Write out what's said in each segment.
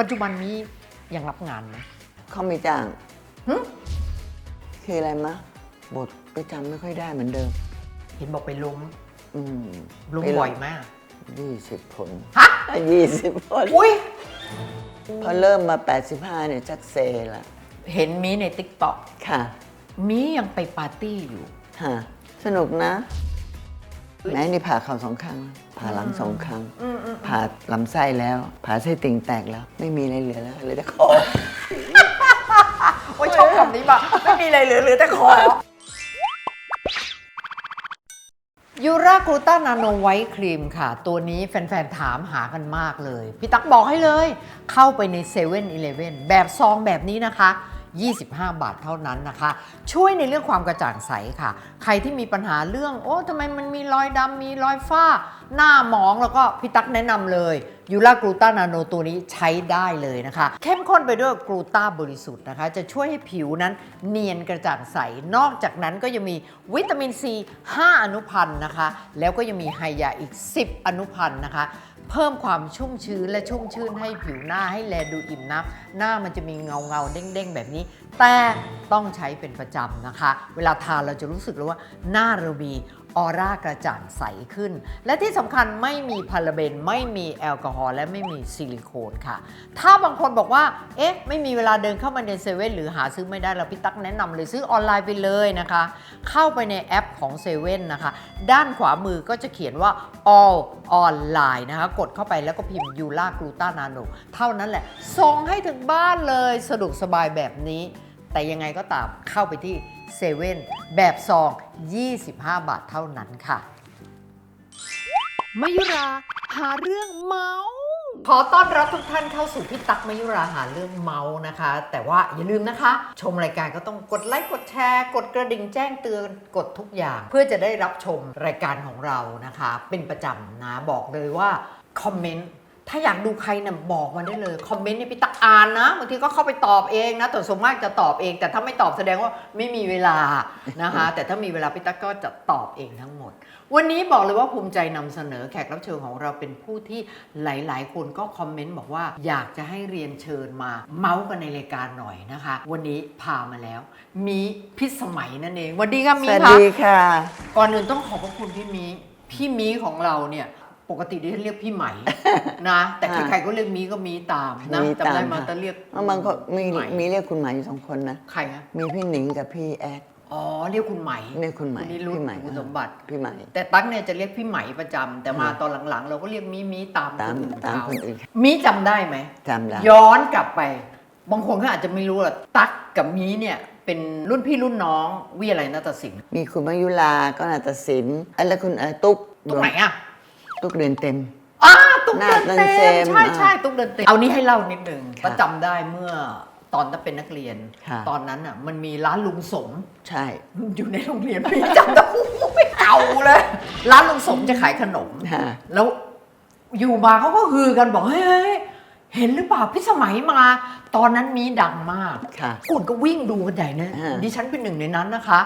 ปัจจุบันนี้ยังรับงานไหมเขาไม่จ้างหึคืออะไรมะ บทไปจำไม่ค่อยได้เหมือนเดิม เห็นบอกไปล้มอืมล้มไปบ่อยมาก ยี่สิบผลฮะยี่สิบผลอุ้ยพอเริ่มมา 85 เนี่ยชักเซละเห็นมีในติ๊กต็อกค่ะ มียังไปปาร์ตี้อยู่ฮะสนุกนะ แม้นี่ผ่าเข่าสองครั้ง ผ่าหลังสองครั้งผ่าลำไส้แล้ว ผ่าไส้ติ่งแตกแล้ว ไม่มีอะไรเหลือแล้วเหลยแต่คอโอ้ยชอบคำนี้ปะไม่มีอะไรเหลือเหลือแต่คอยูรากลูตานาโนไวท์ครีมค่ะ ตัวนี้แฟน ๆ ถามหากันมากเลย พี่ตั๊กบอกให้เลย เข้าไปใน7 e เ e ่ e อแบบซองแบบนี้นะคะ 25 บาทเท่านั้นนะคะ ช่วยในเรื่องความกระจ่างใสค่ะ ใครที่มีปัญหาเรื่อง โอ้ทำไมมันมีรอยดำมีรอยฝ้า หน้าหมองแล้วก็พี่ตั๊กแนะนำเลยยูรากลูตานาโนตัวนี้ใช้ได้เลยนะคะ เข้มข้นไปด้วยกลูตาบริสุทธิ์นะคะ จะช่วยให้ผิวนั้นเนียนกระจ่างใส นอกจากนั้นก็ยังมีวิตามินซี 5 อนุพันธ์นะคะ แล้วก็ยังมีไฮยาอีก 10 อนุพันธ์นะคะ เพิ่มความชุ่มชื้นและชุ่มชื่นให้ผิวหน้าให้แลดูอิ่มน้ำหน้ามันจะมีเงาเงาๆเด้งๆ แบบนี้ แต่ต้องใช้เป็นประจำนะคะ เวลาทานเราจะรู้สึกเลยว่าหน้าเรามี ออร่ากระจ่างใสขึ้น และที่สำคัญไม่มีพาราเบน ไม่มีแอลกอฮอล์และไม่มีซิลิโคนค่ะ ถ้าบางคนบอกว่า เอ๊ะ ไม่มีเวลาเดินเข้ามาในเซเว่นหรือหาซื้อไม่ได้เราพี่ตั๊กแนะนำเลยซื้อออนไลน์ไปเลยนะคะ เข้าไปในแอปของเซเว่นนะคะ ด้านขวามือก็จะเขียนว่า all online นะคะ กดเข้าไปแล้วก็พิมพ์ยูรากลูตานาโนเท่านั้นแหละส่งให้ถึงบ้านเลยสะดวกสบายแบบนี้ แต่ยังไงก็ตามเข้าไปที่เซเว่นแบบซอง 25 บาทเท่านั้นค่ะ มายุราหาเรื่องเมาส์ขอต้อนรับทุกท่านเข้าสู่พี่ตั๊กมายุราหาเรื่องเมาส์นะคะ แต่ว่าอย่าลืมนะคะ ชมรายการก็ต้องกดไลค์กดแชร์ กดกระดิ่งแจ้งเตือนกดทุกอย่าง เพื่อจะได้รับชมรายการของเรานะคะ เป็นประจำนะบอกเลยว่าคอมเมนต์ ถ้าอยากดูใครเนี่ยบอกมาได้เลยคอมเมนต์เนี่ยพี่ตักอ่านนะบางทีก็เข้าไปตอบเองนะแต่ส่วนมากจะตอบเอง แต่ถ้าไม่ตอบแสดงว่าไม่มีเวลานะคะ แต่ถ้ามีเวลาพี่ตักก็จะตอบเองทั้งหมด วันนี้บอกเลยว่าภูมิใจนำเสนอแขกรับเชิญของเราเป็นผู้ที่หลาย ๆ คนก็คอมเมนต์บอกว่าอยากจะให้เรียนเชิญมา เมาส์กันในรายการหน่อยนะคะ วันนี้พามาแล้ว มีพิสมัยนั่นเองสวัสดีค่ะสมีวัสค่ะดีค่ะ ก่อนอื่นต้องขอบพระคุณพี่มีพี่มีของเราเนี่ย ปกติดิฉันเรียกพี่ไหมนะ แต่ค่ะใครๆก็เรียกมีก็มีตามนะมีจำได้ตามมาค่ะ แต่เรียกบางคนมีไหมีเรียกคุณหมายอยู่สองคนนะ ใครนะมีพี่หนิงกับพี่แอดอ๋อเรียกคุณไหมเรียกคุณไหมนิรุตพี่ไหมคุณสมบัติ พี่ไหมแต่ตั๊กเนี่ยจะเรียกพี่ไหมประจำแต่มาค่ะตอนหลังๆ เราก็เรียกมีมีตามตามคนอื่นตามเขาคนอื่น มีจำได้ไหม จำได้ ย้อนกลับไป บางคนก็อาจจะไม่รู้หรอกตั๊กกับมีเนี่ยเป็นรุ่นพี่รุ่นน้องวิทยาลัยนาฏศิลป์มีคุณมายุลาก็นาฏศิลป์อันแล้วคุณเอ่อตุ๊กตรงไหนอะ ตุ๊กเดือนเต็มอ่าตุ๊กเดินหน้าเต็เต็มมใช่อ่าใช่ตุ๊กเดินเต็ม เอานี้ให้เล่านิดหนึ่งค่ะก็จำได้เมื่อตอนที่เป็นนักเรียนค่ะตอนนั้นอะมันมีร้านลุงสม ใช่ อยู่ในโรงเรียนพี่จำได้ไม่เก่าเลย ร้านลุงสมจะขายขนมฮะแล้วอยู่มาเขาก็ฮือกันบอกเฮ้ยเฮ้ยเห็นหรือเปล่าพี่สมัยมา ตอนนั้นมีดังมากค่ะคนก็วิ่งดูกันใหญ่นะอ่าดิฉันเป็นหนึ่งในนั้นนะคะ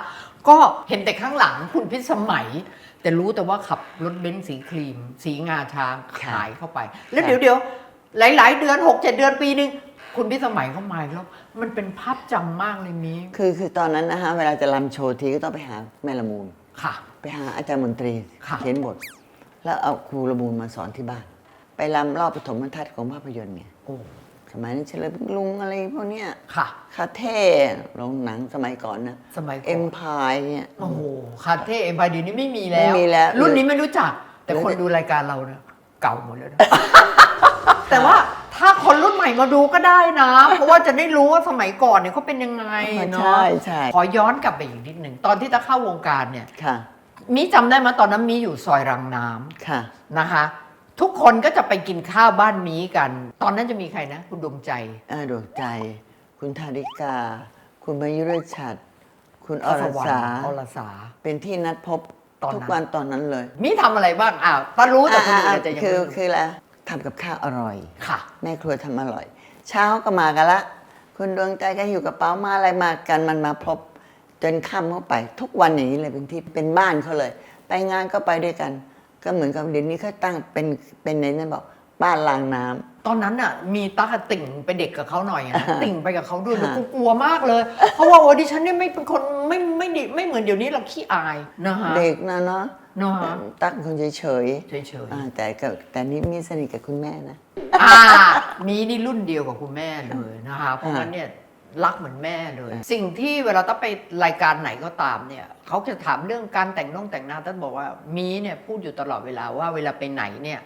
ก็เห็นแต่ข้างหลังคุณพิสมัย แต่รู้แต่ว่าขับรถเบนซ์สีครีม สีงาช้างขายเข้าไป แล้วเดี๋ยวเดี๋ยวหลาย ๆ เดือนหกเจ็ดเดือนปีหนึ่งคุณพิสมัยเข้ามาอีกแล้ว มันเป็นภาพจำมากเลยมีคือคือตอนนั้นนะฮะเวลาจะรำโชว์ทีก็ต้องไปหาแม่ละมูลค่ะ ไปหาอาจารย์มนตรีค่ะเขียนบท แล้วเอาครูละมูลมาสอนที่บ้าน ไปรำรอบปฐมบรรทัดของภาพยนตร์ไงโอ้ สมัยนั้นเฉลิมลุงอะไรพวกเนี้ยค่ะ คาเท่โรงหนังสมัยก่อนนะสมัยก่เอ็อนมพายเนี่ย โอ้โหคาเท่เอ็มพายดีนี้ไม่มีแล้ว ไม่มีแล้ว รุ่นนี้ไม่รู้จัก แต่เหลือคนดูรายการเราเนี่ยเก่าหมดแล้วนะ แต่ว่าถ้าคนรุ่นใหม่มาดูก็ได้นะ เพราะว่าจะได้รู้ว่าสมัยก่อนเนี่ยเขาเป็นยังไงเนาะใช่ใช่ขอย้อนกลับไปอีกนิดหนึ่งตอนที่จะเข้าวงการเนี่ย ค่ะ มีจำได้ไหมตอนนั้นมีอยู่ซอยรังน้ำค่ะ นะคะ ทุกคนก็จะไปกินข้าวบ้านมีกัน ตอนนั้นจะมีใครนะ คุณดวงใจ อาดวงใจ คุณธาริกา คุณมายุรชัด คุณอรวรรสาณอรสา เป็นที่นัดพบตอนนั้น ทุกวันตอนนั้นเลยมีทำอะไรบ้างอ้าวตอนรู้แต่คนอื่นอ่าอาจจะยังคืไม่อรู้คืออะไรทำกับข้าวอร่อย ค่ะ แม่ครัวทำอร่อย เช้าก็มากันละ คุณดวงใจก็หิวกระเป๋ามาอะไรมากันมันมาพบจนค่ำเข้าไป ทุกวันอย่างนี้เลยเป็นที่เป็นบ้านเขาเลย ไปงานก็ไปด้วยกัน ก็เหมือนกับเดี๋ยวนี้เขาตั้งเป็นเป็นในนั้นบอกบ้านรางน้ำ ตอนนั้นน่ะมีตั๊กอะติ่งไปเด็กกับเขาหน่อยอะนะ ติ่งไปกับเขาด้วยค่ะแล้วกูกลัวมากเลย เพราะว่าโอ้ดิฉันเนี่ยไม่เป็นคนไม่ไม่ดิไม่เหมือนเดี๋ยวนี้เราขี้อายนะฮะเด็กนะเนาะเนาะฮะตั๊กคนเฉยเฉยๆอ่าแต่ก็แต่นี่มีสนิทกับคุณแม่นะๆอ่ามีนี่รุ่นเดียวกับคุณแม่เลยนะคะ เพราะงั้นเนี่ย รักเหมือนแม่เลย สิ่งที่เวลาต้องไปรายการไหนก็ตามเนี่ยเขาจะถามเรื่องการแต่งน้องแต่งหน้าท่านบอกว่ามีเนี่ยพูดอยู่ตลอดเวลาว่าเวลาไปไหนเนี่ย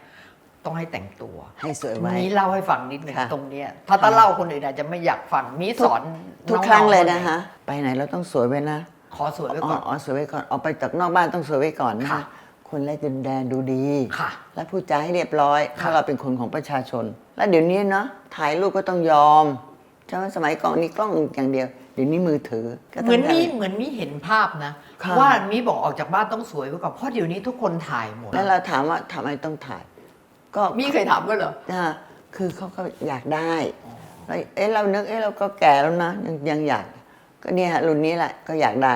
ต้องให้แต่งตัวให้สวยไว้มีเล่าให้ฟังนิดหนึ่งค่ะ ตรงเนี้ยถ้าตาเล่าคนอื่นอาจจะไม่อยากฟังมีสอนทุกน้อๆครั้งเลยคหนะคะ ไปไหนเราต้องสวยไว้นะขอสวยไว้อ๋อก่อน อ๋อสวยไว้ก่อนออกไปจากนอกบ้านต้องสวยไว้ก่อนนะค่ะคนแรกจะแดนดูดี ค่ะ และพูดจาให้เรียบร้อยค่ะถ้าเราเป็นคนของประชาชน แล้วเดี๋ยวนี้เนาะถ่ายรูปก็ต้องยอม ใช่ไหมสมัยก่อนนี่กล้องอย่างเดียวเดี๋ยวนี้มือถือก็ต้งเหมือนมีถ่ายเหมือนมีเห็นภาพนะ ค่ะ ว่ามีบอกออกจากบ้านต้องสวยไว้ก่อนเพราะเดี๋ยวนี้ทุกคนถ่ายหมดแล้วเราถามว่าทำไมต้องถ่าย ก็มีเคยถามก็เหรอ อ่าคือเขาก็อยากได้แล้วเอ๊ะเรานึกเอ๊ะเราก็แก่แล้วนะยังยังอยาก ก็เนี่ยฮะรุ่นนี้แหละก็อยากได้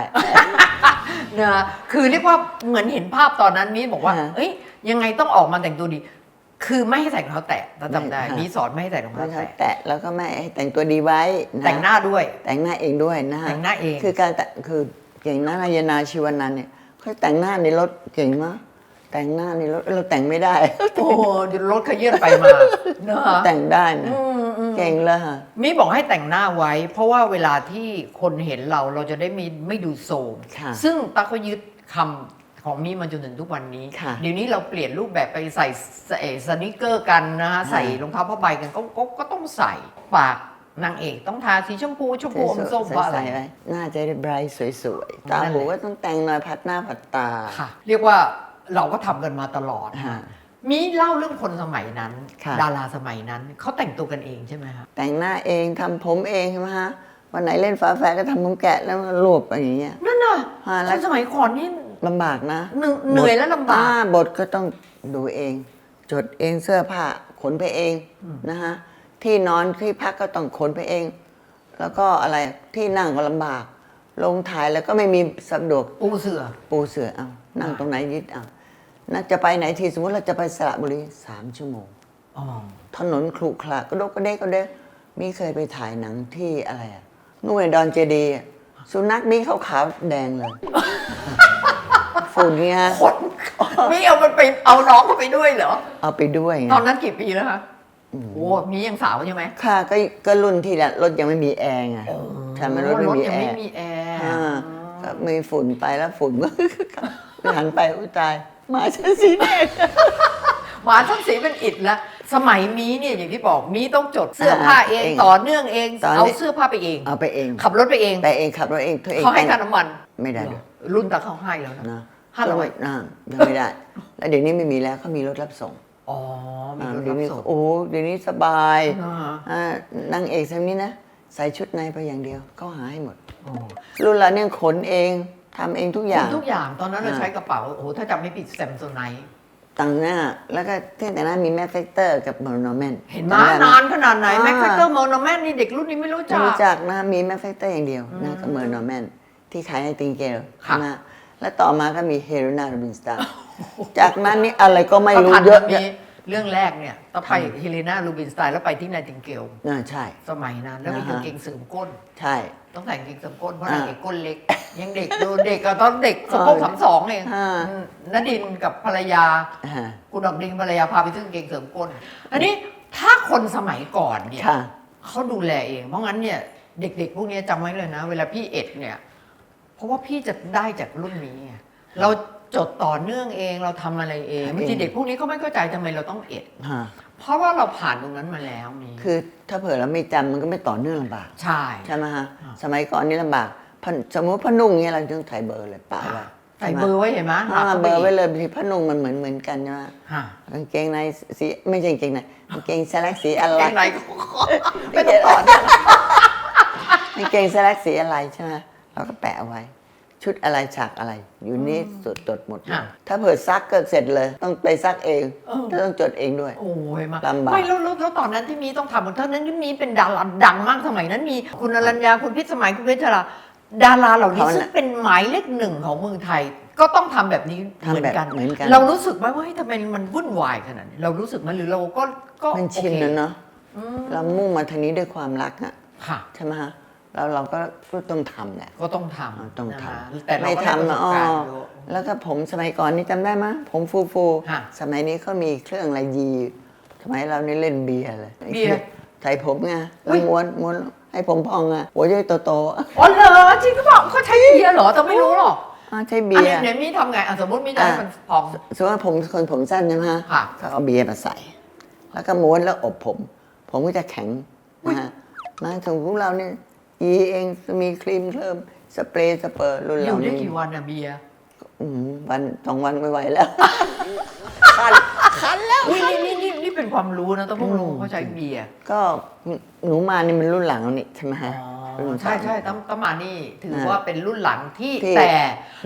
นะคือเรียกว่าเหมือนเห็นภาพตอนนั้นมีบอกว่าค่ะเอ้ยยังไงต้องออกมาแต่งตัวดี คือไม่ให้ใส่รองเท้าแตะถ้าจำได้ไม่ค่ะ มีสอนไม่ให้ใส่รองไม่เท้าใช่แตะ แตะแล้วก็ไม่ให้แต่งตัวดีไว้ะแต่งหน้าด้วย แต่งหน้าเองด้วยนะฮะแต่งหน้าเอง คือการแต่คือเก่งนะนายนาชีวนันท์เนี่ยเขาแต่งหน้าในรถเก่งมากแต่งหน้าในรถเราแต่งไม่ได้ โอ้เดี๋ยวรถขยื่นไปมาเนอะ แต่งได้นะอืมอืม เก่งเลยฮะ มีบอกให้แต่งหน้าไว้ เพราะว่าเวลาที่คนเห็นเราเราจะได้ไม่ไม่ดูโทรมค่ะ ซึ่งตั๊กก็ยึดคำ ของมีมาจนถึงทุกวันนี้ ค่ะเดี๋ยวนี้เราเปลี่ยนรูปแบบไปใส่ใส่สนิเกอร์กันนะฮะ ใส่รองเท้าผ้าใบกันก็ก็ก็ต้องใส่ปากนางเอกต้องทาสีชมพูชมพูอมส้มว่าอะไร ใส่ไว้หน้าจะได้ไบรท์สวยๆ ตานั่นแหละ หูก็ต้องแต่งหน่อยพัดหน้าพัดตา ค่ะ เรียกว่าเราก็ทำกันมาตลอด ฮะมีเล่าเรื่องคนสมัยนั้น ค่ะ ดาราสมัยนั้นเขาแต่งตัวกันเองใช่ไหมครับแต่งหน้าเองทำผมเองใช่ไหมฮะ วันไหนเล่นฟ้าแฝดก็ทำผมแกะแล้วก็รวบอะไรอย่างเงี้ย นั่นน่ะฮะคแล้วนสมัยก่อนนี่ ลำบากนะเหนื่อยเหนื่อยและลำบาก อ่บทก็ต้องดูเอง จดเองเสื้อผ้าขนไปเองนะฮะที่นอนที่พักก็ต้องขนไปเอง แล้วก็อะไรที่นั่งก็ลำบาก ลงถ่ายแล้วก็ไม่มีสะดวกปูเสือ ปูเสือเอานั่งตรงไหนยึดเอาน่าจะไปไหนทีสมมติเราจะไปสระบุรีสามชั่วโมง อ๋อ ถนนขรุขระก็ดกก็เด้กก็เด้กมีเคยไปถ่ายหนังที่อะไรอะนู่นในดอนเจดีย์อะสุนัขนี่ขาวขาวๆแดงเลยฝุ่น เนี่ยคนมีเอามันไปเอาน้องเขาไปด้วยเหรอ เอาไปด้วยไงตอนนั้นกี่ปีแล้วคะโอ้มียังสาวใช่ไหมค่ะก็ก็รุ่นที่ละรถยังไม่มีแอร์ไงใช่ไหมรถไม่มียัแอไม่ร์มีแอร์อ่าก็มีฝุ่นไปแล้วฝุ่นก็หันไปอุ้ยตายหมาฉันสีแดงหมาทั้งสีเป็นอิดแล้วสมัยมีเนี่ยอย่างที่บอกมีต้องจดเสื้อผ้าเองเองต่อเนื่องเองต่อเนื่องเอาเสื้อผ้าไปเองเอาไปเอง ขับรถไปเองไปเองขับรถเองตัวเองเขาให้แต่งค่าน้ำมันไม่ได้ด้วยรุ่นตาเขาให้แล้วนะนะ ห้าร้อยอ่ายังไม่ได้ แล้วเดี๋ยวนี้ไม่มีแล้วเขามีรถรับส่งอ๋อมีอ่ารถเดี๋รัยวบนี้ส่งโอ้เดี๋ยวนี้สบายอ่าอ่านางเอกสมัยนี้นะ ใส่ชุดในไปอย่างเดียวเขาหาให้หมด โอ้รุ่นเราเนี่ยขนเองทำเองทุกอย่าง ทุกอย่างตอนนั้นเราอ่า ใช้กระเป๋าโอ้โหถ้าจำไม่ผิดแซมโซไนท์ต่างหน้า แล้วก็ที่แต่งหน้ามีแม่แฟกเตอร์กับโมโนแมนเห็นไหมนานขนาดไหนแม็กแฟกเตอร์โมโนแมนนี่เด็กรุ่นนี้ไม่รู้ไม่จัก รู้จักนะมีแม่แฟกเตอร์อย่างเดียวนะกับโมโนแมนที่ขายในติงเกลค่ะ นะ แล้วต่อมาก็มีเฮโรนาโรบินสตาร์จากนั้นนี่อะไรก็ไม่รู้ก็ทันเยอะมีแยะเรื่องแรกเนี่ยต้องไปเฮเลนาลูบินสไตน์แล้วไปที่นายติงเกลอ่าใช่ สมัยนั้นแล้วมีอ่าฮะ กางเกงเสริมก้น ใช่ ต้องแต่งกางเกงเสริมก้นเพราะอ่านางเอกก้นเล็ก ยังเด็กดูเด็กอะตอนเด็กสะโพกอ่าสามสองเองอ่า อืมนดินกับภรรยา อ่าคุณดอกดินภรรยาพาไปซื้อกางเกงเสริมก้น อันนี้ถ้าคนสมัยก่อนเนี่ย ค่ะ เขาดูแลเอง เพราะงั้นเนี่ยเด็กๆ พวกนี้จำไว้เลยนะ เวลาพี่เอ็ดเนี่ย เพราะว่าพี่จะได้จากรุ่นนี้ไงเราจดต่อเนื่องเองเราทำอะไรเองเองบางทีเด็กพวกนี้เขาไม่เข้าใจทำไมเราต้องเอ็ด ฮะเพราะว่าเราผ่านตรงนั้นมาแล้วมีคือถ้าเผื่อเราไม่จำมันก็ไม่ต่อเนื่องลำบาก ใช่ ใช่ไหมฮะ อ่า สมัยก่อนนี่ลำบากพนสมมติพนุ่งเงี้ยเราต้องใส่เบอร์เลยปะไว้ใส่เบอร์ไว้เห็นไหมอ่าหักข้าเบปอร์ไว้กเลยบางทีพนุ่งมันเหมือนเหมือนกันใช่ไหมฮะกางเกงในสีไม่ใช่กางเกงในกางเกงสแลกสีอะไรเกงในไม่ต้องต่อเนี่ยกางเกงสแลกสีอะไรใช่ไหม เราก็แปะเอาไว้ ชุดอะไรฉากอะไร อยู่นี่จดจดหมดอะ ถ้าเผื่อซักก็เสร็จเลย ต้องไปซักเองเออ แล้วต้องจดเองด้วย โอ้ยมาลำบาก ไม่แล้วแล้วแล้วตอนนั้นที่มีต้องทำตอนนั้นที่มีเป็นดาราดังมากสมัยนั้นมีคุณอรัญญาคุณพิษสมัยคุณเพชรราดาราเหล่านี้เขาน่ะซึ่งเป็นหมายเลขหนึ่งของเมืองไทย ก็ต้องทำแบบนี้ทำเหมือนแบบกันเหมือนกัน เรารู้สึกไหมว่าเฮ้ยทำไมมันวุ่นวายขนาดนี้เรารู้สึกไหมหรือเราก็ก็มันชินโอคแล้วเนาะอืมเรามุ่งมาทางนี้ด้วยความรักอะค่ะ ใช่ไหมฮะ แล้วเราก็ก็ต้องทำแหละ ก็ต้องทอ่าต้องำทนะคะำแต่เราไม่ก็ได้ประสทำบนะอ๋อการณ์เยอะ แล้วก็ผมสมัยก่อนนี่จำได้ไหมยผมฟูฟูฮะสมัยนี้เขามีเครื่องอะไรยีสมัยเรานี่เล่นเบียร์เลยเบียร์ใส่ผมไงอุ๊แล้วย ม้วนม้วนให้ผมพองไงหัวจะโตๆอะอ๋อเหรอจริงก็บอกเขาใช้เบียร์เหรอแต่ไม่รู้หรอกอ่าใช่อัเบีนยนี้ร์เดี๋ยวมีทำไงอะสมมติมีจะให้มันพอง สมมติว่าผมคนผมสั้นใช่ไหมฮะค่ะก็เอาเบียร์มาใส่ แล้วก็ม้วนแล้วอบผม ผมก็จะแข็งนะฮะมาถึงพวกเราเนี่ย ยีเองมีครีมเคลิมสเปรย์สเปอร์รุ่นอเรายู่ได้นี่กี่วันอะเบียร์อืมวันสองวันไม่ไหวแล้ว คันคันแล้ว อุ้ยนี่นี่นี่นี่เป็นความรู้นะต้องเพิ่งรู้อืมเขาใช้เบียร์ก็หนูมานี่มันรุ่นหลังแล้วนี่ใช่ไหมอ๋ฮะอรุ่นใช่ใช่ตั้มตั้มมานี่ถืออาว่าเป็นรุ่นหลังที่ที่แต่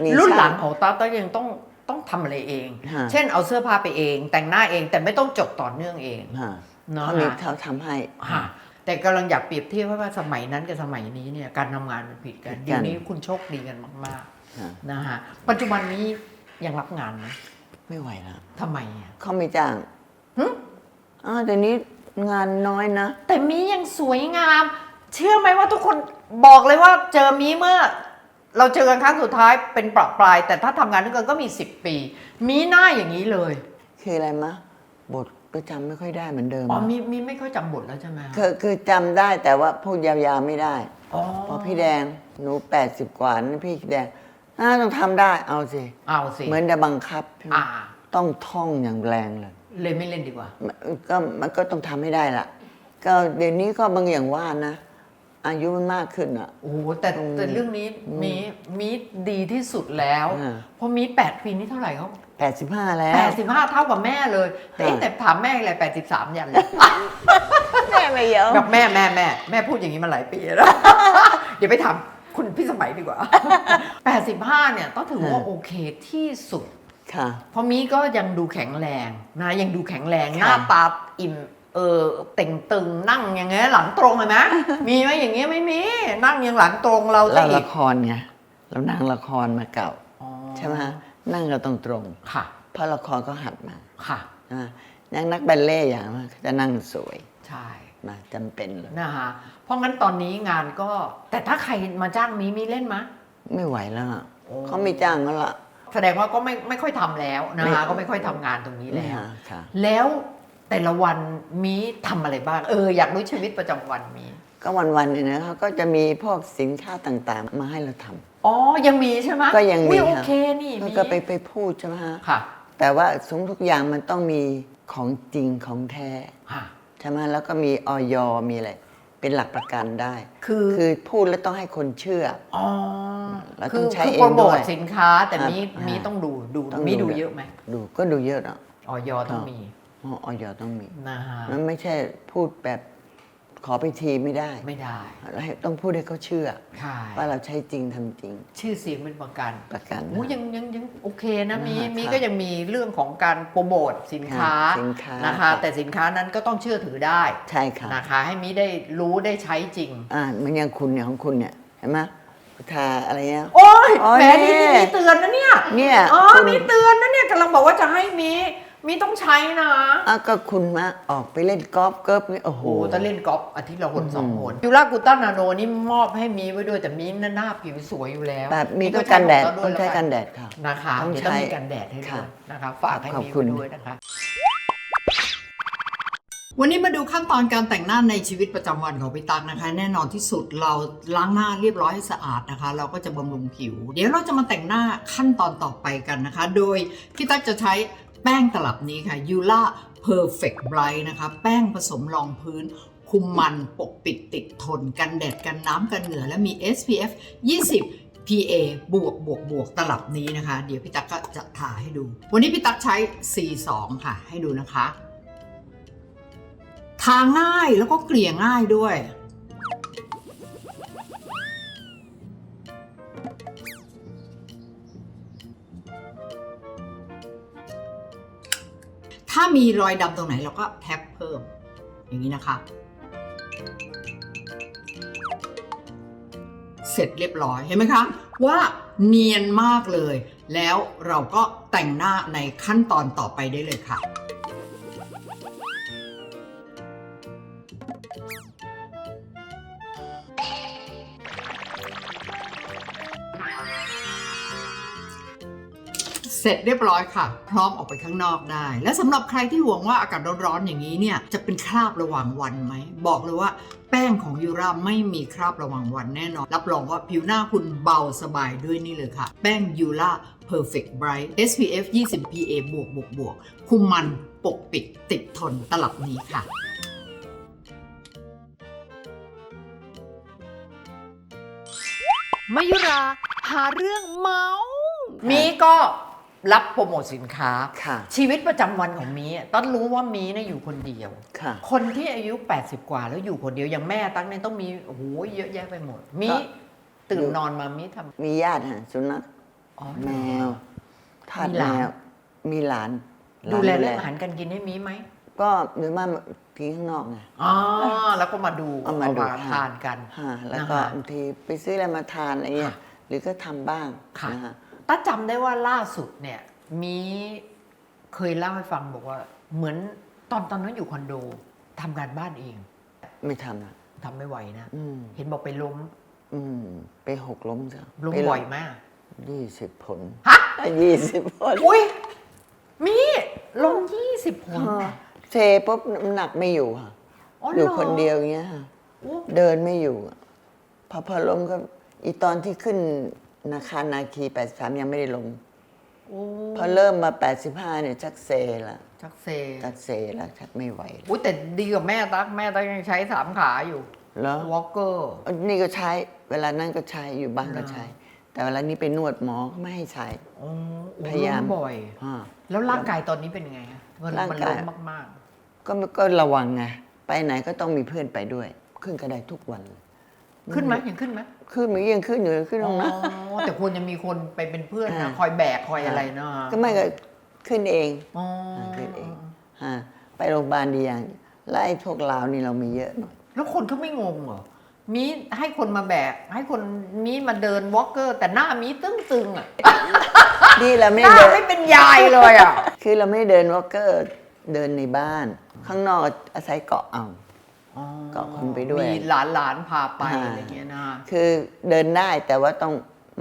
มีรุ่นหลังช่างของตั้มตั้มยังต้องต้องทำอะไรเอง ฮะ เช่นเอาเสื้อผ้าไปเอง แต่งหน้าเองแต่ไม่ต้องจดต่อเนื่องเองฮะเนาะเขามีฮะเขาทำให้ค่ะ แต่กำลังอยากเปรียบเทียบว่าสมัยนั้นกับสมัยนี้เนี่ยการทำงานมันผิดกันผิดกันเดี๋ยวนี้คุณโชคดีกันมากฮะๆนะฮะปัจจุบันนี้ยังรับงานไหมไม่ไหวแล้วทำไมอะเขาไม่จ้างหึอ้าวแต่นี้งานน้อยนะ แต่มียังสวยงาม เชื่อไหมว่าทุกคนบอกเลยว่าเจอมีเมื่อ เราเจอกันครั้งสุดท้ายเป็นปรับปลาย แต่ถ้าทำงานด้วยกันก็มี10ปี มีหน้าอย่างนี้เลย คืออะไรมะบท ก็จำไม่ค่อยได้เหมือนเดิมอ๋ออะมีมีไม่ค่อยจำบทแล้วใช่ไหมคือคือจำได้แต่ว่าพูดยาวๆไม่ได้ อ๋อเพราะพี่แดงหนูแปดสิบกว่านั่นพี่แดงอ่าต้องทำได้เอาสิ เอาสิเหมือนจะบังคับใช่ไหมอ่า ต้องท่องอย่างแรงเลยเลยไม่เล่นดีกว่า มันก็มันก็ต้องทำให้ได้ละก็เดี๋ยวนี้ก็บางอย่างว่านะ อายุมันมากขึ้นอะ โอ้โหแต่แต่เรื่องนี้มีมีดีที่สุดแล้ว อ่า เพราะมีแปดปีนี่เท่าไหร่เขา แปดสิบห้าแล้วแปดสิบห้าเท่ากับแม่เลย แต่เอ๊ะอ่าแต่ถามแม่อะไรแปดสิบสามอย่างเลยแม่ไม่เยอะกับแม่แม่แม่แม่พูดอย่างนี้มาหลายปีแล้ว เดี๋ยวไปถามคุณพี่สมัยดีกว่า 85 เนี่ยต้องถือว่าโอเคที่สุดค่ะเพราะมีก็ยังดูแข็งแรงนะยังดูแข็งแรงค่ะหน้าตาอิ่มเออเต่งตึงนั่งอย่างเงี้ยหลังตรงเลยไหมมีไหมอย่างเงี้ยไม่มีนั่งยังหลังตรงเราจะเราอีละกครไงเรานั่งละครมาเก่าอ๋อใช่ไหมฮะ นั่งเราตรงตรงค่ะๆเพราะละครก็หัดมาค่ะอ่านักนักบัลเล่ต์อย่างมากเขาจะนั่งสวย ใช่มาจำเป็นเลยนะคะเพราะงั้นตอนนี้งานก็ แต่ถ้าใครมาจ้างมีมีเล่นไหมะ ไม่ไหวแล้วอะโอ้เขาไม่จ้างแล้วล่ะแสดงว่าก็ไม่ไม่ค่อยทำแล้วนะไม่คะก็ไม่ค่อยทำงานตรงนี้แล้วอ่าค่ะแล้วแต่ละวันมีทำอะไรบ้าง เอออยากรู้ชีวิตประจำวันมี ก็วันๆเนี่ยนะเขาก็จะมีพวกสินค้าต่างๆ มาให้เราทำ อ๋อ ยังมีใช่ไหมก็ยังมีอุ๊โอค่ะ เคนี่แล้วมีก็ไปไปพูดใช่ไหมฮะค่ะแต่ว่าสมทุกอย่างมันต้องมีของจริงของแท้ค่ะ ใช่ไหมแล้วก็มีออยมีอะไรเป็นหลักประกันได้ คือ คือพูดแล้วต้องให้คนเชื่อ อ๋อเราคืต้องใช้คือเองโปรโมด้ทวยสินค้าแต่ครับมีอ่ามีมีต้องดูดูต้องมีดูดูด้วย เยอะไหมดูก็ดูเยอะเนาะออยต้องมีอ๋อออยต้องมีนะฮะมันไม่ใช่พูดแบบ ขอไปทีไม่ได้ไม่ได้ เราให้ต้องพูดให้เขาเชื่อ ใช่ ว่าเราใช้จริงทำจริง ชื่อเสียงเป็นประกันประกันโอ้ยังยังยังโอเคนะ มีอ่ามีมีก็ยังมีเรื่องของการโปรโมทสินค้าสินค้านะคะค่ะแต่สินค้านั้นก็ต้องเชื่อถือได้ใช่ค่ะนะคะ ให้มีได้รู้ได้ใช้จริง อ่าเหมันอย่างคุณเนี่ยของคุณเนี่ยเห็นไหมทาอะไรเนี่ย โอ้ยโอ้ยแหมนี่นี่มีเตือนนะเนี่ยเนี่ยอ๋อคุณ มีเตือนนะเนี่ยกำลังบอกว่าจะให้มี มีต้องใช้นะอะก็คุณมาออกไปเล่นกอล์ฟเกิร์ฟนี่โอ้โห โอ้ถ้าเล่นกอล์ฟอาทิตย์ละคนสองคนยูรากูต้านาโนนี่มอบให้มีไว้ด้วยแต่มีหน้าหน้าผิวสวยอยู่แล้วแบบมีก็ต้องกันแดดใช้ขต้องใช้เขาวยกันแดดค่ะ นะคะต้องเดี๋ยวต้องใช้มีกันแดดให้ด้วยค่ะนะคะฝากให้ขอบมีคุณไว้ด้วยนะคะ วันนี้มาดูขั้นตอนการแต่งหน้าในชีวิตประจำวันของพี่ตั๊กนะคะ แน่นอนที่สุดเราล้างหน้าเรียบร้อยให้สะอาดนะคะ เราก็จะบำรุงผิว เดี๋ยวเราจะมาแต่งหน้าขั้นตอนต่อไปกันนะคะ โดยพี่ตั๊กจะใช้ แป้งตลับนี้ค่ะ Yula Perfect Bright นะคะ แป้งผสมรองพื้น คุมมันปกปิดติดทน กันแดดกันน้ำกันเหงื่อและมี SPF 20 PA บวกบวกบวกตลับนี้นะคะ เดี๋ยวพี่ตั๊กก็จะทาให้ดู วันนี้พี่ตั๊กใช้ C2 ค่ะ ให้ดูนะคะ ทาง่ายแล้วก็เกลี่ยง่ายด้วย ถ้ามีรอยดำตรงไหนเราก็แท็บเพิ่ม อย่างนี้นะคะ เสร็จเรียบร้อยเห็นไหมคะว่าเนียนมากเลย แล้วเราก็แต่งหน้าในขั้นตอนต่อไปได้เลยค่ะ ร็จเรียบร้อยค่ะ พร้อมออกไปข้างนอกได้ และสำหรับใครที่ห่วงว่าอากาศร้อนๆอย่างนี้เนี่ยจะเป็นคราบระหว่างวันไหม บอกเลยว่าแป้งของยูราไม่มีคราบระหว่างวันแน่นอน รับรองว่าผิวหน้าคุณเบาสบายด้วยนี่เลยค่ะ แป้งยูรา Perfect Bright SPF 20 PA บวกบวกบวกคุมมันปกปิดติดทนตลับนี้ค่ะมายุรา หาเรื่องเมาส์ มีก็ รับโปรโมทสินค้า ค่ะ ชีวิตประจำวันของมีอะต้นรู้ว่ามีนะอยู่คนเดียว ค่ะ คนที่อายุ 80 กว่าแล้วอยู่คนเดียวอย่างแม่ตั้งเนี่ยต้องมีโอ้โหเยอะแยะไปหมด มีก็ตื่อนยู่นอนมามีทำมีญาติฮะสุนัขอ๋อ แมวทาสมีหแมลาน วมีหลานหานดูแลเรื่องอาหารการกินให้มีไหมก็หรือมาทิ้งข้างนอกไง อ๋อแล้วก็มาดูเอามาดู ทานกัน ฮะแล้วก็นะคะบางทีไปซื้ออะไรมาทานอะไรเงี้ยค่ะหรือก็ทำบ้างค่ะ นะฮะ ต้าจำได้ว่าล่าสุดเนี่ยมีเคยเล่าให้ฟังบอกว่า เหมือนตอนตอนนั้นอยู่คอนโดทำการบ้านเองไม่ทำนะทำไม่ไหวนะอืมเห็นบอกไปล้มอืมไปหกล้มซะล้มไปบ่อยมากยี่สิบผลฮะยี่สิบผลอุ้ยมีลงยี่สิบผลเทปุ๊บน้ำหนักไม่อยู่ค่ะอ๋อออยู่คนเดียวอย่างเงี้ยค่ะโอ้เดินไม่อยู่อะพอพอล้มก็อีตอนที่ขึ้น นาคารนาคี 83 ยังไม่ได้ลงโอ้พอเริ่มมา 85 เนี่ยชักเซละชักเซชักเซแล้วชักไม่ไหวแล้วอุ้ยแต่ดีกว่าแม่ตั๊กแม่ตั๊กยังใช้สามขาอยู่แล้ววอลเกอร์นี่ก็ใช้เวลานั่นก็ใช้อยู่บ้านก็ใช้ แต่เวลานี้ไปนวดหมอก็ไม่ให้ใช้พยายามบ่อย อ่า แล้วร่างกายตอนนี้เป็นยังไงฮะมันร่างมันกายล้มมากก็ก็ระวังไงไปไหนก็ต้องมีเพื่อนไปด้วย ขึ้นกระไดทุกวันเลยๆ ขึ้นไหมยังขึ้นไหมขึ้นมันยังขึ้นอยู่เลยขึ้นตอ๋รงนั้นอแต่ควรจะมีคนไปเป็นเพื่อนอ่านะคอยแบกคอยอะไรเนาะก็ไม่ก็ขึ้นเองอ๋อขึ้นเองฮะไปโรงพยาบาลดีอย่างไล่พวกลาวนี่เรามีเยอะหน่อยแล้วคนเขาไม่งงเหรอมีให้คนมาแบก ให้คนมีมาเดินวอลเกอร์ แต่หน้ามีตึงๆอะนี่เราไม่หน้าได้เดินไม่เป็นยายเลยอะคือเราไม่ได้เดินวอล์กเกอร์เดินในบ้าน ข้างนอกอาศัยเกาะเอา เกาะคนไปด้วย มีหลานหลานๆพาไปอ่า อะไรเงี้ยนะคือเดินได้แต่ว่าต้อง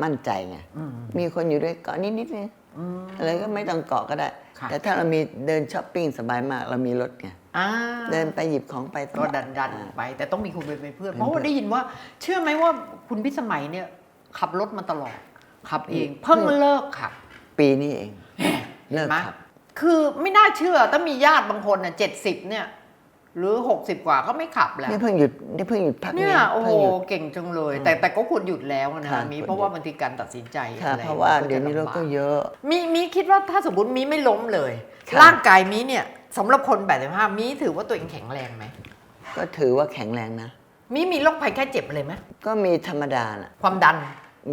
มั่นใจไง อืม มีคนอยู่ด้วยเกาะนิดนิดๆนึงอืมอะไรก็ไม่ต้องเกาะก็ได้ ค่ะ แต่ถ้าเรามีเดินช้อปปิ้งสบายมาก เรามีรถไง อ่าเดินไปหยิบของไปสก็บายดันดันอ่า ๆไป แต่ต้องมีคนเป็นเพื่อนเป็นเพราะว่าเพื่อนได้ยินว่า เชื่อไหมว่าคุณพิสมัยเนี่ย ขับรถมาตลอด ขับเอง เพิ่งเลิกขับ ปีนี้เอง เลิเห็กนไหมครับ คือไม่น่าเชื่อถ้ามีญาติบางคนเนี่ยเจ็ดสิบเนี่ย หรือหกสิบกว่าก็ไม่ขับแล้วนี่เพิ่งหยุดนี่เพิ่งหยุดพักเนี่ยโอ้โหเพิ่งหยุดเก่งจังเลย แต่แต่ก็ควรหยุดแล้วนะค่ะมีควรหยุดเพราะว่าบางทีการตัดสินใจค่ะอะไรเพราะว่ามัเดี๋ยวนี้รถก็เยอะ มีมีคิดว่าถ้าสมมติมีไม่ล้มเลยค่ะร่างกายมีเนี่ยสำหรับคนแบบห้ามีถือว่าตัวเองแข็งแรงไหมก็ถือว่าแข็งแรงนะ มีมีโรคภัยแค่เจ็บอะไรไหมก็มีธรรมดาน่ะความดัน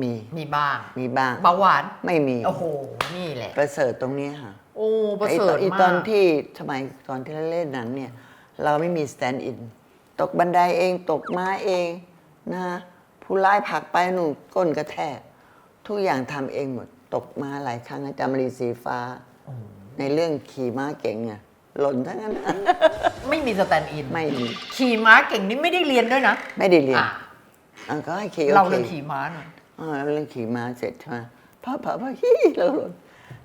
มีมีบ้าง มีบ้างเบาหวานไม่มีโอ้โหนี่แหละประเสริฐตรงเนี้ยค่ะโอ้ประไอ้เสริตอฐนไอ้มาตอนกที่สมัยตอนที่เราเล่นหนังเนี่ย เราไม่มีสแตนด์อิน ตกบันไดเองตกม้าเองนะฮะผู้ร้ายผลักไปหนูก้นกระแทก ทุกอย่างทำเองหมด ตกมาหลายครั้งอาจารย์มรีสีฟ้า ในเรื่องขี่ม้าเก่งอะหล่นทั้งนั้น ไม่มีสแตนด์อิน ไม่มีขี่ม้าเก่งนี่ไม่ได้เรียนด้วยนะ ไม่ได้เรียนอะอะก็ให้ขี่เราโอเรียนเคขี่ม้าหน่อยอ่าเราเรื่องขี่ม้าเสร็จใช่ไหมพ่อพ่อพ่อฮี่เราหล่น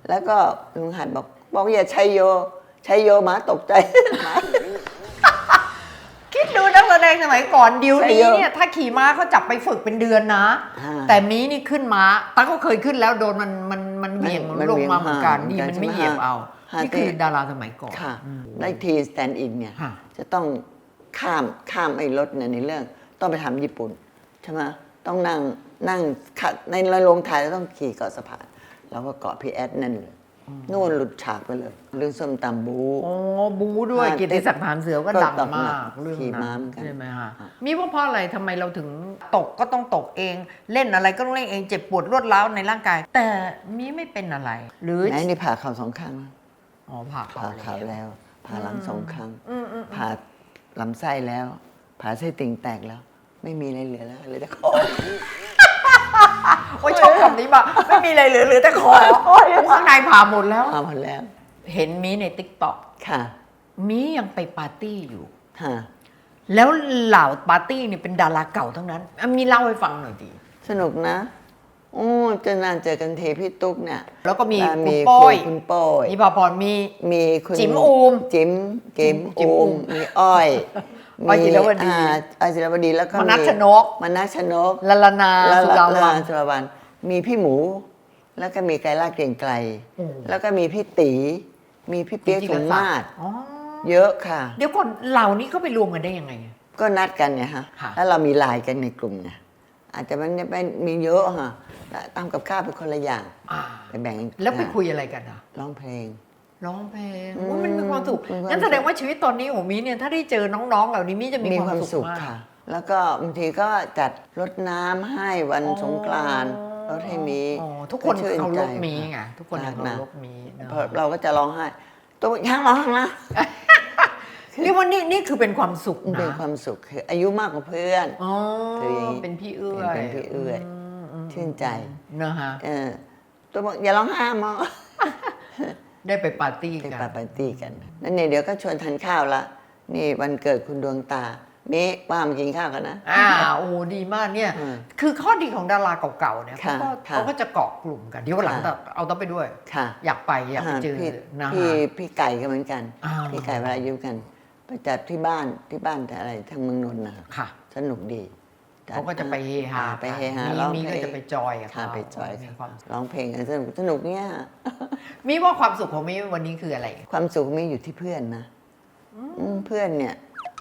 แล้วก็ลุงหัดบอกบอกอย่าใช้โยใช้โยหมาตกใจ หมาคิ ดดูนักแสดงสมัยก่อนดิวใช่นี้เยอะเนี่ยถ้าขี่ม้าเขาจับไปฝึกเป็นเดือนนะอ่าแต่มีนี่ขึ้นม้าตั้งก็เคยขึ้นแล้วโดนมันมันมันเหวี่ยงมัมันนลงมาเหวี่ยงเหมือนกันห่างนี่มันใช่ไหมไม่เหยียบเอาฮะนี่คือแต่ดาราสมัยก่อนค่ะอืมในทีสแตนด์อินเนี่ยค่ะจะต้องข้ามข้ามไอ้รถเนี่ยในเรื่องต้องไปทำญี่ปุ่นใช่ไหมต้องนั่งนั่งขัดในโรงถ่ายแล้วต้องขี่เกาะสะพานเราก็เกาะพีแอดนั่นเลย นู่นหลุดฉากไปเลย เรื่องส้มตำบู โอ้บูด้วยอ่ากิตติศักดิ์ฐานเสือก็ก็ดังตกหนัมากกเรื่องขี่ม้านั้นเหมือนกันใช่ไหมฮะอะมีว่าเพราะอะไรทำไมเราถึงตกก็ต้องตกเอง เล่นอะไรก็ต้องเล่นเองเจ็บปวดรวดร้าวในร่างกาย แต่มีไม่เป็นอะไร หรือไหนนี่ผ่าเข่าสองข้างนะอ๋อผ่าผ่าเขาเข่าแล้วแล้ว ผ่าหลังสองครั้งอืมอืมผ่าลำไส้แล้ว ผ่าไส้ติ่งแตกแล้ว ไม่มีอะไรเหลือแล้วเหลยแต่คอ โอ้ยชอบคำนี้มากไม่มีอะไรเหลือเหลือแต่คอข้างในผ่าหมดแล้ว เอาหมดแล้ว เห็นมีในติ๊กต็อกค่ะมียังไปปาร์ตี้อยู่ค่ะแล้วเหล่าปาร์ตี้เนี่ยเป็นดาราเก่าทั้งนั้นอะมีเล่าให้ฟังหน่อยดี สนุกนะ โอ้เจะนานเจอกันทีพี่ตุ๊กเนี่ยแล้วก็มีอ่าคุณมีโป้ยคุณโป้ยมีปอพรมี มีคุณจิ๋มอูมจิ๋มจิ๋มจิ๋มอูอูมมมีอ้อย อ้อยจิรวดีอ่าอ้อยจิรวดีแล้วก็มนัสชนก มนัสชนกลลนาแล้วสุดาวัน สุรวัน มีพี่หมู แล้วก็มีไกรลาดเกรียงไกลโอ้แล้วก็มีพี่ตี มีพี่เปียกสมมาตรอ๋อเยอะค่ะ เดี๋ยวก่อนเหล่านี้ก็ไปรวมกันได้ยังไงก็นัดกันไงฮะ ค่ะ แล้วเรามีไลน์กันในกลุ่มไงอาจจะมันไม่มีเยอะฮะแล้วทำกับข้าวเป็นคนละอย่าง อ่า ไปแบ่งแล้วไปคุยอะไรกันอะร้องเพลง ร้องเพลงอืมโอ้ยมันมีความสุขมีความงั้นแสดงว่าชีวิตตอนนี้ของมีเนี่ยถ้าได้เจอน้องๆ เหล่านี้มีจะมีมีความมคาวสุสุขขมากค่ะแล้วก็บางทีก็จัดรดน้ำให้วันอ๋อสงกรานต์รดให้มีอ๋อทุกคนชื่นเคารใจพมีไงทุกคนรักเคารพมีเนอะเพราะเราก็จะร้องไห้ตัวย่างร้องนะเรียกว่านี่นี่คือเป็นความสุขมันนะเป็นความสุขคืออายุมากกว่าเพื่อนอ๋อคืออย่างนี้เป็นพี่เอื้อยเป็นพี่เอื้อยมอืมชื่นใจนะฮะเออตัวบอกอย่าร้องไห้มอ ได้ไปปาร์ตี้ไปกันปาปาร์ตี้กัน นั่นเนี่ยเดี๋ยวก็ชวนทานข้าวละ นี่วันเกิดคุณดวงตามิป้ามากินข้าวกันนะ อ่าโอ้ดีมากเนี่ย อืมคือข้อดีของดาราเก่าๆเนี่ยเขาค่ะก็ค่ะเขาก็จะเกาะกลุ่มกันเดี๋ยววันหลังค่ะ เอาต้องไปด้วย ค่ะอยากไปอยากไปเจอพี่นะพี่ฮะ พี่ไก่ก็เหมือนกัน อ่า พี่ไก่เวลาอยู่กัน ไปจัดที่บ้านที่บ้านแต่อะไรทางเมืองนนท์นะค่ะ สนุกดีจัด เขาก็จะไปเฮฮาไปเฮฮามีร้องมีเพลก็ง จะไปจอยกับค่ะเขาไปจอยมีค่ะความสุขร้องเพลงกันสนุกสนุกเนี่ย มีว่าความสุขของมีวันนี้คืออะไร ความสุขมีอยู่ที่เพื่อนนะอืมเพื่อนเนี่ย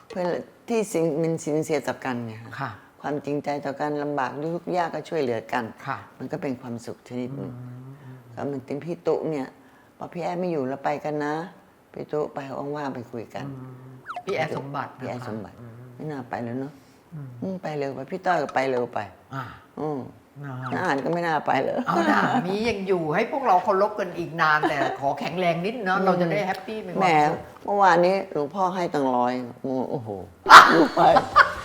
เพื่อนที่สินมันสินเสียต่อกันไงคะค่ะ ความจริงใจต่อกันลำบากทุกข์ยากก็ช่วยเหลือกัน ค่ะ มันก็เป็นความสุขชนิดหนึ่งก็เหมือนตินพี่ตุเนี่ยพอพี่แอดไม่อยู่แล้วไปกันนะพี่ตุไปว่างๆไปคุยกันพี่แอดสมบัติพี่แอดนะคะสมบัติไม่น่าไปแล้วเนาะ อืมไปเร็วไปพี่ต้อยก็ไปเร็วไป อ่าอืมนะฮะน้าอ่านก็ไม่น่าไปเลย เอาหน่ามียังอยู่ให้พวกเราเคารพกันอีกนาน แต่ขอแข็งแรงนิดเนาะเราจะได้แฮปปี้มีคแหมวามสุขเมื่อวานนี้หลวงพ่อให้ตังร้อยโอ้โหอยู่ไป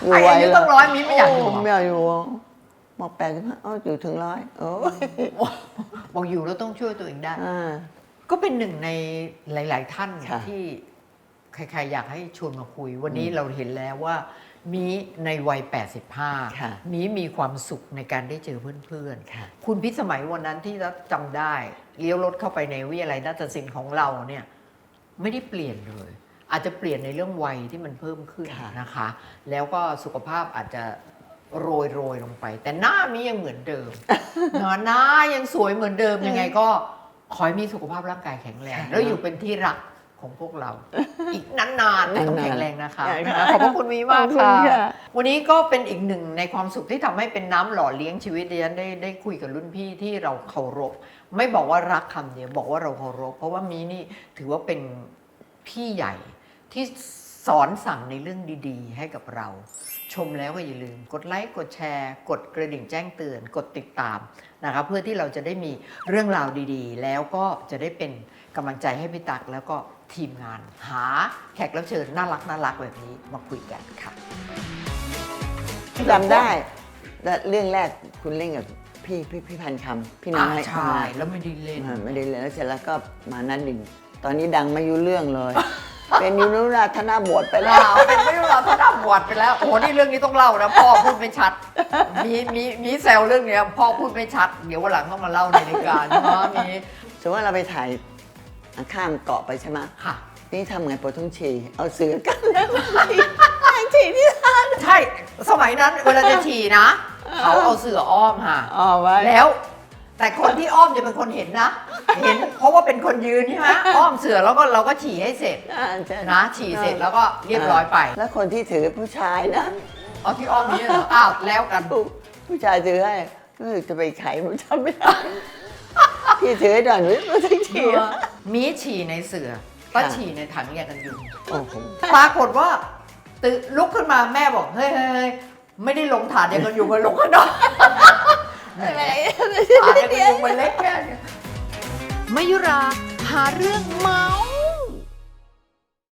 อยู่ไอ้ไวอายุเลต้องร้อยมีไม่อยากอยู่โไม่อยากอยู่บอกแปดสิบห้าเอ้าอยู่ถึงร้อยโอ้ยบอกอยู่แล้วต้องช่วยตัวเองได้ อ่า ก็เป็นหนึ่งในหลาย ๆ ท่านค่ะที่ใครๆอยากให้ชวนมาคุย วันนี้เราเห็นแล้วว่า มีในวัย 85ค่ะมีมีความสุขในการได้เจอเพื่อนค่ะๆคุณพิสมัยวันนั้นที่รัฐจำได้เลี้ยวรถเข้าไปในวิทยาลัยนาฏศิลป์ของเราเนี่ยไม่ได้เปลี่ยนเลย อาจจะเปลี่ยนในเรื่องวัยที่มันเพิ่มขึ้นค่ะนะคะ แล้วก็สุขภาพอาจจะโรยโรยๆลงไป แต่หน้ามียังเหมือนเดิมเนอะหน้ายังสวยเหมือนเดิมยังไงก็ขอให้มีสุขภาพร่างกายแข็งแรงแล้วอยู่เป็นที่รัก ของพวกเรา อีกนานๆต้องแข็งแรงนะคะค่ะขอบพระคุณมีมากขอบคุณค่ะค่ะ วันนี้ก็เป็นอีกหนึ่งในความสุขที่ทำให้เป็นน้ำหล่อเลี้ยงชีวิตดิฉันได้ได้คุยกับรุ่นพี่ที่เราเคารพ ไม่บอกว่ารักคำเดียวบอกว่าเราเคารพ เพราะว่ามีนี่ถือว่าเป็นพี่ใหญ่ที่สอนสั่งในเรื่องดีๆ ให้กับเรา ชมแล้วก็อย่าลืม กดไลค์ กดแชร์ กดกระดิ่งแจ้งเตือน กดติดตามนะคะเพื่อที่เราจะได้มีเรื่องราวดีๆ แล้วก็จะได้เป็นกำลังใจให้พี่ตักแล้วก็ ทีมงาน หาแขกรับเชิญน่ารักน่ารักแบบนี้มาคุยกันค่ะจำได้และเรื่องแรกคุณเล่นกับพี่พี่พี่พันคำพี่น้อยอ่าใช่แล้วไม่ได้เล่นอ่าไม่ได้เลยแล้วเสร็จแล้วก็มานัดหนึ่งตอนนี้ดังไม่ยุ่เรื่องเลย เป็นยูนุราธนาบทไปแล้แล้ววเป็นไม่รู้เราถ้าดับบวชไปแล้วโอ้โหนี่เรื่องนี้ต้องเล่านะพ่อพูดไม่ชัด มีมีมีแซวเรื่องเนี้ยพ่อพูดไม่ชัด เดี๋ยววันหลังต้องมาเล่าในรายการนะมี สมมติว่าเราไปถ่าย ข้ามเกาะไปใช่ไหมค่ะ นี่ทำไงปวดท้องฉี่เอาเสือกันแล้วทางฉี่ที่ทาน ใช่ สมัยนั้นเวลาจะฉี่นะเขาเอาเสืออ้อมค่ะ อ๋อไว้ แล้ว แต่คนที่อ้อมจะเป็นคนเห็นนะ เห็นเพราะว่าเป็นคนยืนใช่ไหมอ้อมเสือแล้วก็เราก็ฉี่ให้เสร็จอ่าใช่นะฉี่เสร็จแล้วก็เรียบร้อยไปแล้วคนที่ถือผู้ชายนะเอาที่อ้อมนี้เหรออ้าวแล้วกัน ผู้ผู้ชายถือให้รู้สึกจะไปไขมันจำไม่ได้ พี่ถือให้หน่อยหนูรู้สึกฉี่อะมีฉี่ในเสือป้าค่ะฉี่ในถังแยกกันยุงโอ้โหปรากฏว่าตื่นลุกขึ้นมาแม่บอกเฮ้ยเฮ้ยเฮ้ยไม่ได้ลงถาดยังกันยุงมาลงข้างนอกถาดยังกันยุงมันเล็กแค่เนี้ยมายุราหาเรื่องเมาส์